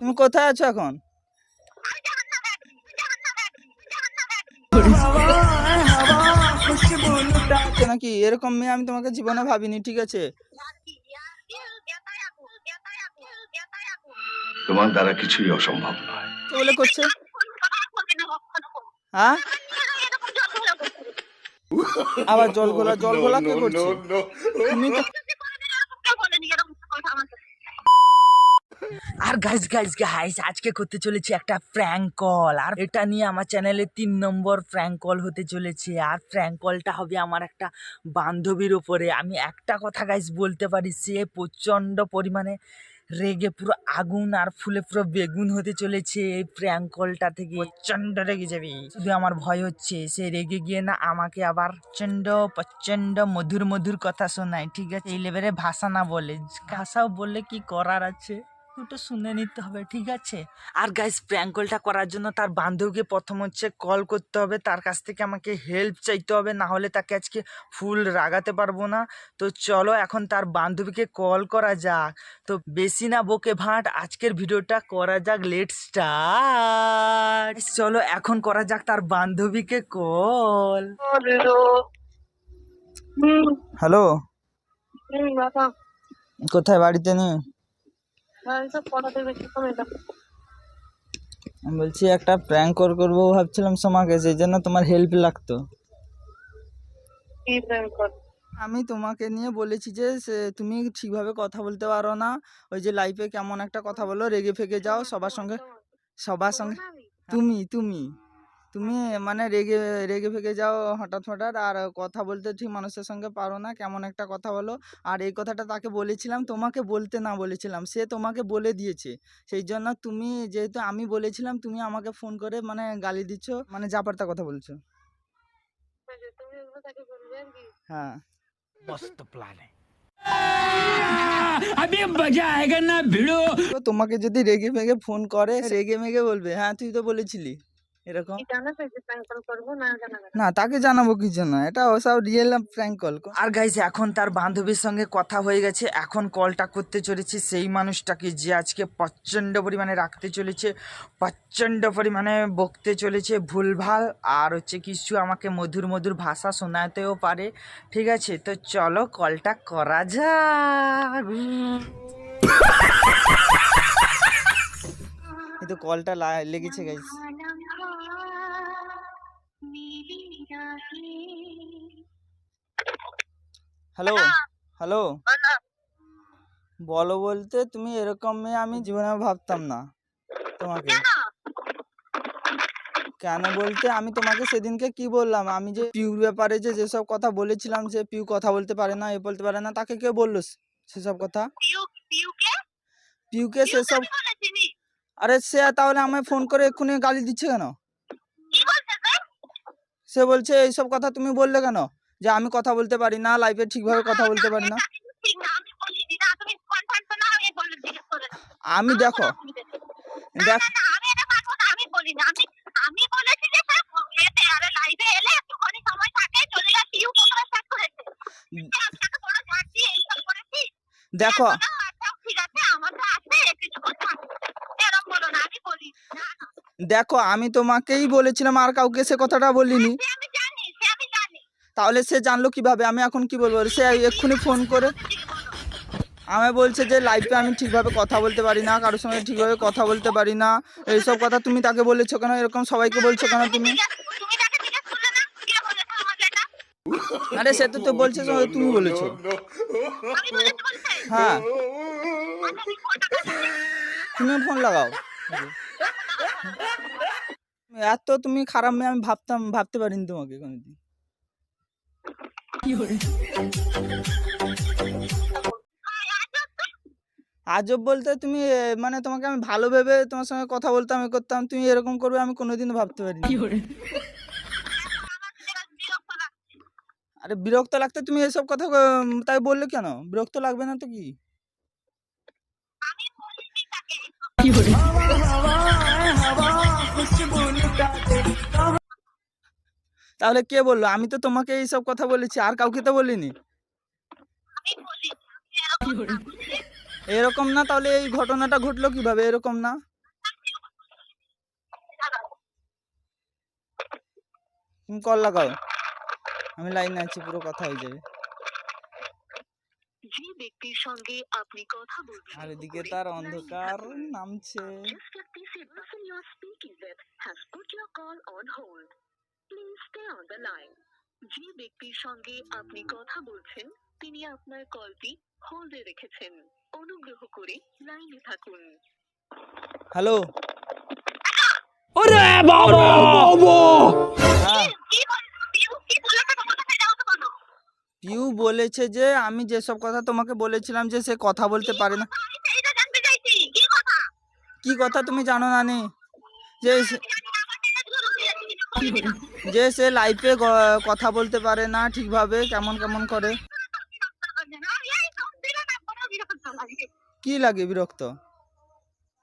তুমি কোথায় আছো এখন আচ্ছা নাকি এরকম মেয়ে আমি তোমাকে জীবনে ভাবিনি ঠিক আছে তোমার দ্বারা কিছুই অসম্ভব নয় বলে করছে হ্যাঁ আবার জল গোলা জল গোলা কে করছে তুমি তো আর গাইজ গাইজ গাইজ আজকে করতে চলেছি একটা ফ্র্যাঙ্ক কল আর এটা নিয়ে আমার চ্যানেলে তিন নম্বর ফ্র্যাঙ্ক কল হতে চলেছে। আর ফ্র্যাঙ্ক কলটা হবে আমার একটা বান্ধবীর ওপরে আমি একটা কথা গাইজ বলতে পারি, সে প্রচণ্ড পরিমাণে রেগে পুরো আগুন আর ফুলে পুরো বেগুন হতে চলেছে এই প্র্যাঙ্ক কলটা থেকে। প্রচণ্ড রেগে যাবে। শুধু আমার ভয় হচ্ছে, সে রেগে গিয়ে না আমাকে আবার প্রচণ্ড প্রচণ্ড মধুর মধুর কথা শোনায়, ঠিক আছে? এই লেভেলে ভাষা না বলে। ভাষাও বললে কি করার আছে? ওটা শুনে নিতে হবে ঠিক আছে? আর গাইস প্র্যাঙ্কলটা করার জন্য তার বান্ধবীকে প্রথম হচ্ছে কল করতে হবে। তার কাছ থেকে আমাকে হেল্প চাইতে হবে না হলে তাকে আজকে ফুল রাগাতে পারব না। তো চলো এখন তার বান্ধবীকে কল করা যাক। তো বেশি না বকে ভাট আজকের ভিডিওটা করা যাক লেট স্টার্ট চলো এখন করা যাক তার বান্ধবীকে কল হ্যালো কোথায় বাড়িতে নেই? আমি বলছি একটা প্র্যাঙ্ক কর করব ভাবছিলাম সোমাকে সেই জন্য তোমার হেল্প লাগতো। আমি তোমাকে নিয়ে বলেছি যে তুমি ঠিকভাবে কথা বলতে পারো না। ওই যে লাইফে কেমন একটা কথা বলো রেগে ফেগে যাও সবার সঙ্গে সবার সঙ্গে তুমি তুমি। তুমি মানে রেগে রেগে ফেগে যাও হঠাৎ হঠাৎ। আর কথা বলতে ঠিক মানুষের সঙ্গে পারো না কেমন একটা কথা বলো। আর এই কথাটা তাকে বলেছিলাম তোমাকে বলতে না বলেছিলাম সে তোমাকে বলে দিয়েছে। সেই জন্য তুমি যেহেতু আমি বলেছিলাম তুমি আমাকে ফোন করে মানে গালি দিচ্ছ মানে যা পারতা কথা বলছো। আর কি। হ্যাঁ। মস্ত প্ল্যান তোমাকে যদি রেগে মেগে ফোন করে রেগে মেগে বলবে হ্যাঁ তুই তো বলেছিলি। এরকম? না না তাকে জানাব কি জন্য? এটা ওসব রিয়েল প্র্যাঙ্ক কল আর গাইজ এখন তার বান্ধবীর সঙ্গে কথা হয়ে গেছে। এখন কলটা করতে চলেছে সেই মানুষটাকে যে আজকে প্রচণ্ড পরিমাণে রাখতে চলেছে প্রচণ্ড পরিমাণে বকতে চলেছে ভুলভাল। আর হচ্ছে কিছু আমাকে মধুর মধুর ভাষা শোনাতেও পারে। ঠিক আছে তো চলো কলটা করা যাক। এই তো কলটা লা- লেগেছে গাইস হ্যালো হ্যালো বলো বলতে তুমি এরকম মেয়ে আমি জীবনে ভাবতাম না তোমাকে কেন? বলতে আমি তোমাকে সেদিনকে কি বললাম? আমি যে পিউর ব্যাপারে যে যেসব কথা বলেছিলাম যে পিউ কথা বলতে পারে না এ বলতে পারে না তাকে কে বলল সেসব কথা? পিউ পিউকে সেসব আরে সে তাহলে আমায় ফোন করে এক্ষুনি গালি দিচ্ছে কেন? সে বলছে, এইসব কথা তুমি বললে কেন? যে আমি কথা বলতে পারি না লাইফে ঠিকভাবে কথা বলতে পারি না। আমি দেখো, দেখ দেখো দেখো, আমি তোমাকেই বলেছিলাম আর কাউকে সে কথাটা বলিনি সে আমি জানি সে আমি জানি তাহলে সে জানলো কীভাবে? আমি এখন কি বলব? সে এক্ষুনি ফোন করে আমায় বলছে যে লাইফে আমি ঠিকভাবে কথা বলতে পারি না, কারোর সঙ্গে ঠিকভাবে কথা বলতে পারি না। এইসব কথা তুমি তাকে বলেছ কেন? এরকম সবাইকে বলছো কেন তুমি? আরে, সে তো বলছে তুমি বলেছ। আমি হ্যাঁ। তুমি ফোন লাগাও। এত তুমি খারাপ মেয়ে, আমি ভাবতাম, ভাবতে পারিনি তোমাকে কোনোদিন। আজব বলতে তুমি মানে তোমাকে আমি ভালো ভেবে তোমার সঙ্গে কথা বলতাম এ করতাম তুমি এরকম করবে আমি কোনোদিনও ভাবতে যেটা আরে বিরক্ত লাগতে তুমি এসব কথা তাই বললে কেন? বিরক্ত লাগবে না তো কি? আমি তাকে তাহলে কে বলল? আমি তো তোমাকে এইসব কথা বলেছি আর কাউকে তো বলিনি। এরকম না, তাহলে এই ঘটনাটা ঘটলো কীভাবে? এরকম না? তুমি কল লাগাও। আমি লাইনে আছি পুরো কথা হয়ে যাবে। যে ব্যক্তির সঙ্গে আপনি কথা বলছেন আর এদিকে তার অন্ধকার নামছে। Please stay on the line. যে ব্যক্তির সঙ্গে আপনি কথা বলছেন তিনি আপনার কলটি হোল্ডে রেখেছেন। অনুগ্রহ করে লাইনে থাকুন। হ্যালো ওরে বাবা! হ্যাঁ পিউ বলেছে যে আমি যেসব কথা তোমাকে বলেছিলাম যে সে কথা বলতে পারে না। কি কথা? তুমি জানো না নে যে যে সে লাইফে কথা বলতে পারে না ঠিকভাবে কেমন কেমন করে। কি লাগে বিরক্ত?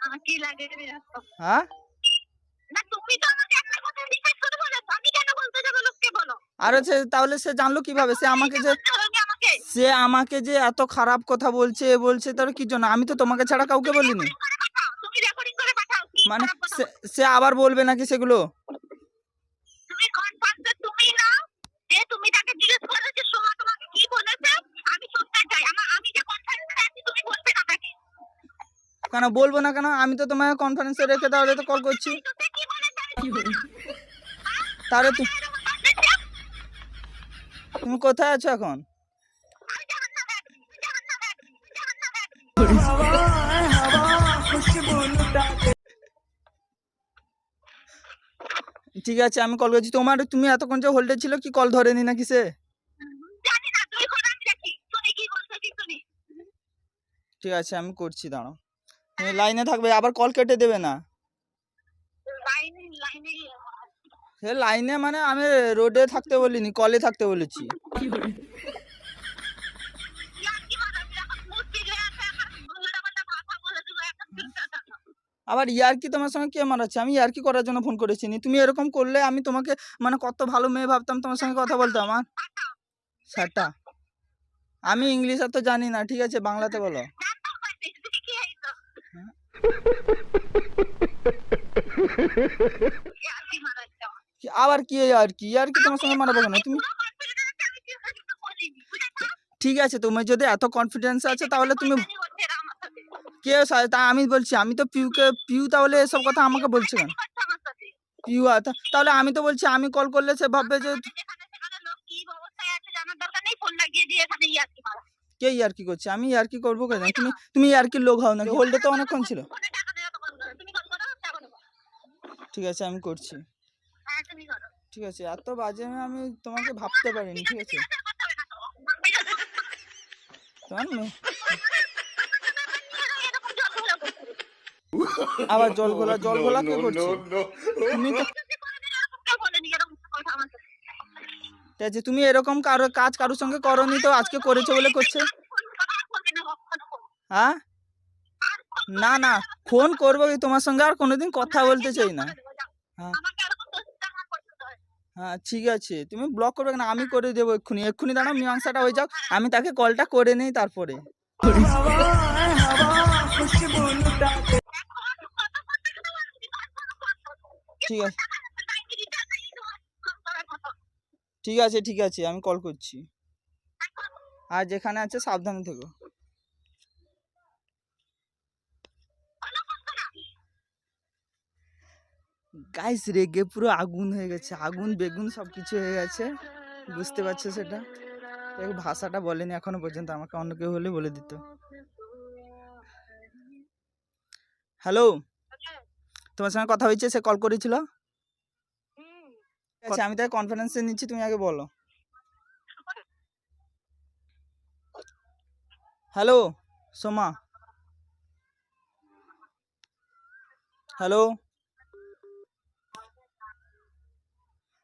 আমার কি লাগে বিরক্ত? হ্যাঁ? আর সে তাহলে সে জানলো কীভাবে? সে আমাকে যে সে আমাকে যে এত খারাপ কথা বলছে বলছে তার কি জন্য? আমি তো তোমাকে ছাড়া কাউকে বলিনি। মানে সে আবার বলবে নাকি সেগুলো তুমি কনফার্ম যে তুমি না যে তুমি তাকে জিজ্ঞেস করে যে সোমা তোমাকে কি বলেছে আমি শুনতে চাই আমার আমি যে কনফারেন্সে আছি তুমি বলবে না তাকে কেন বলব না কেন? আমি তো তোমাকে কনফারেন্সে রেখে তাহলে তো কল করছি। তাহলে তু- তুমি কোথায় আছো এখন। ঠিক আছে আমি কল করছি। তোমার তুমি এতক্ষণ যে হোল্ডে ছিল কি কল ধরেনি নাকি সে? না তুই কোন আমি দেখি। শুনি কি বলছে কি শুনি ঠিক আছে আমি করছি দাঁড়াও। লাইনে থাকবে আবার কল কেটে দেবে না। সে লাইনে মানে আমি রোডে থাকতে বলিনি কলে থাকতে বলেছি। ইয়ার কি আবার তোমার সঙ্গে কে মারাচ্ছে? আমি ইয়ারকি করার জন্য ফোন করেছি নি? তুমি এরকম করলে আমি তোমাকে মানে কত ভালো মেয়ে ভাবতাম তোমার সঙ্গে কথা বলতাম আর সেটা আমি ইংলিশ তো জানি না ঠিক আছে? বাংলাতে বলো। আবার কি আর কি? আর কি তোমার সঙ্গে মারাবো না, তুমি ঠিক আছে তোমার যদি এত কনফিডেন্স আছে তাহলে তুমি কে তা আমি বলছি, আমি তো পিউকে পিউ তাহলে এসব কথা আমাকে বলছে কেন? পিউ তাহলে আমি তো বলছি, আমি কল করলে সে ভাববে যে কে ইয়ার কি করছে আমি ইয়ার কি করব কেন তুমি তুমি ইয়ার কি লোক হও নাকি হোল্ডে তো অনেকক্ষণ ছিল ঠিক আছে আমি করছি ঠিক আছে এত বাজে আমি তোমাকে ভাবতে পারিনি ঠিক আছে তোমার আবার জল গোলা জল গোলা কে করছে তুমি তো ঠিক আছে, তুমি এরকম কারও, কাজ কারোর সঙ্গে করনি তো, আজকে করেছ বলে করছে। হ্যাঁ? না না, ফোন করব তোমার সঙ্গে, আর কোনোদিন কথা বলতে চাই না। হ্যাঁ। হ্যাঁ ঠিক আছে, তুমি ব্লক করবে না, আমি করে দেবো এক্ষুনি এক্ষুনি দাঁড়াও, মীমাংসাটা হয়ে যাও আমি তাকে কলটা করে নেই তারপরে। ঠিক আছে। ঠিক আছে ঠিক আছে, আমি কল করছি। আর যেখানে আছে সাবধানে থেকো। গাইস রেগে পুরো আগুন হয়ে গেছে। আগুন, বেগুন সব কিছু হয়ে গেছে। বুঝতে পারছ সেটা? ভাষাটা বলেনি এখনও পর্যন্ত, আমাকে অন্য কেউ হলে বলে দিত। হ্যালো তোমার সঙ্গে কথা হয়েছে? সে কল করেছিল? আচ্ছা আমি তাই কনফারেন্সে নিচ্ছি তুমি আগে বলো। হ্যালো সোমা। হ্যালো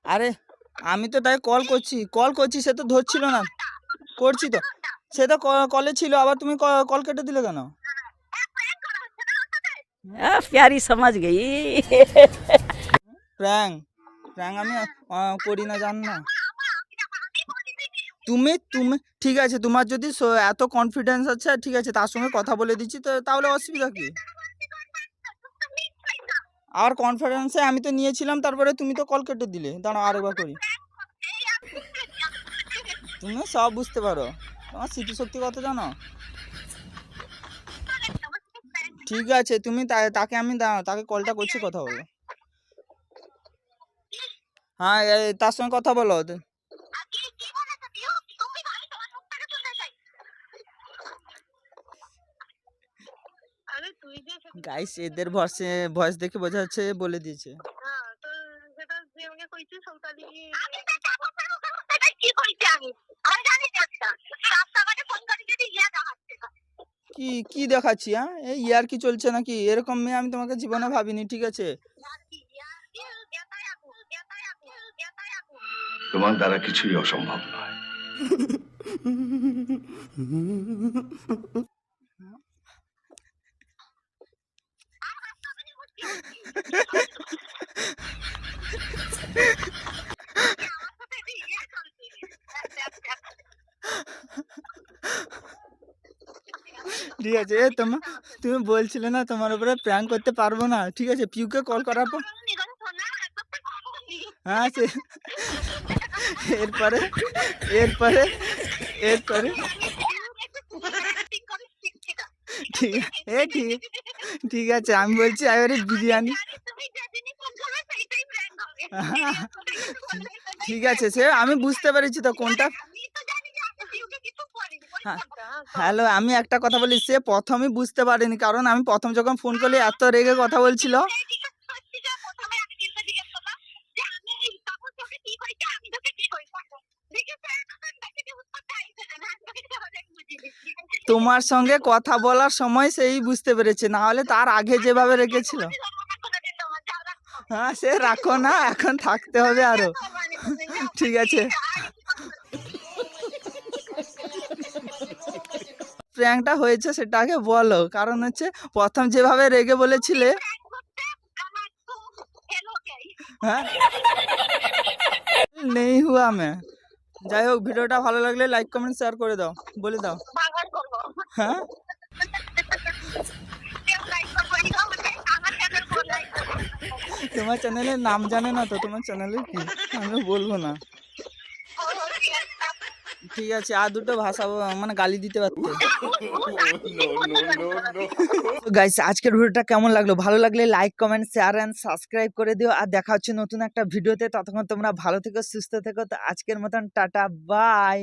আরে আমি তো তাই কল করছি কল করছি সে তো ধরছিল না। করছি তো। সে তো কলে ছিল আবার তুমি কল কেটে দিলে কেন? প্যারি সমাজ গেই। প্র্যাঙ্ক। প্র্যাং আমি করি না জান না। তুমি তুমি ঠিক আছে তোমার যদি স- এত কনফিডেন্স আছে ঠিক আছে তার সঙ্গে কথা বলে দিচ্ছি তো তাহলে অসুবিধা কি? আর কনফিডেন্সে আমি তো নিয়েছিলাম তারপরে তুমি তো কল কেটে দিলে। দাঁড়াও আরেকবার করি। তুমি সব বুঝতে পারো। তোমার স্মৃতিশক্তি কত জানো? ঠিক আছে তুমি তাকে আমি দাঁড়াও তাকে কলটা করছি কথা বলো। হ্যাঁ তার সঙ্গে কথা বলো। গাইস এদের ভয়েসে ভয়েস দেখে বোঝা যাচ্ছে বলে দিয়েছে। হ্যাঁ কি কি দেখাচ্ছি হ্যাঁ? এই ইয়ার কি চলছে নাকি? এরকম মেয়ে আমি তোমাকে জীবনে ভাবিনি ঠিক আছে ইয়ার কি ইয়ার কি গেতাই আপু গেতাই আপু গেতাই আপু তোমার দ্বারা কিছুই অসম্ভব নয়। ঠিক আছে তোমার তুমি বলছিলে না তোমার উপরে প্র্যাঙ্ক করতে পারব না। ঠিক আছে পিউকে কল করার পর হ্যাঁ সে এরপরে এরপরে এরপরে। ঠিক এ ঠিক ঠিক আছে আমি বলছি এবারে বিরিয়ানি। ঠিক আছে সে আমি বুঝতে পেরেছি তো কোনটা। হ্যাঁ, হ্যালো আমি একটা কথা বলি সে প্রথমে বুঝতে পারেনি কারণ আমি প্রথম যখন ফোন করলে এত রেগে কথা বলছিল। তোমার সঙ্গে কথা বলার সময় সেই বুঝতে পেরেছে, না হলে তার আগে যেভাবে রেখেছিল। হ্যাঁ সে রাখো না, এখন থাকতে হবে আরও। ঠিক আছে। প্র্যাঙ্কটা হয়েছে সেটা আগে বলো, কারণ হচ্ছে প্রথম যেভাবে রেগে বলেছিলে। হ্যাঁ? নেই হুয়া মে। যাই হোক, ভিডিওটা ভালো লাগলে লাইক কমেন্ট শেয়ার করে দাও, বলে দাও। হ্যাঁ? তোমার চ্যানেলের নাম জানে না তো, তোমার চ্যানেলের কি? আমি বলব না। ঠিক আছে, আর দুটো ভাষা মানে গালি দিতে পারতে। গাইস আজকের ভিডিওটা কেমন লাগল? ভালো লাগলে like comment share and subscribe করে দিও। আর দেখা হচ্ছে নতুন একটা ভিডিওতে। ততক্ষণ তোমরা ভালো থেকো, সুস্থ থেকো। তো আজকের মতন টাটা বাই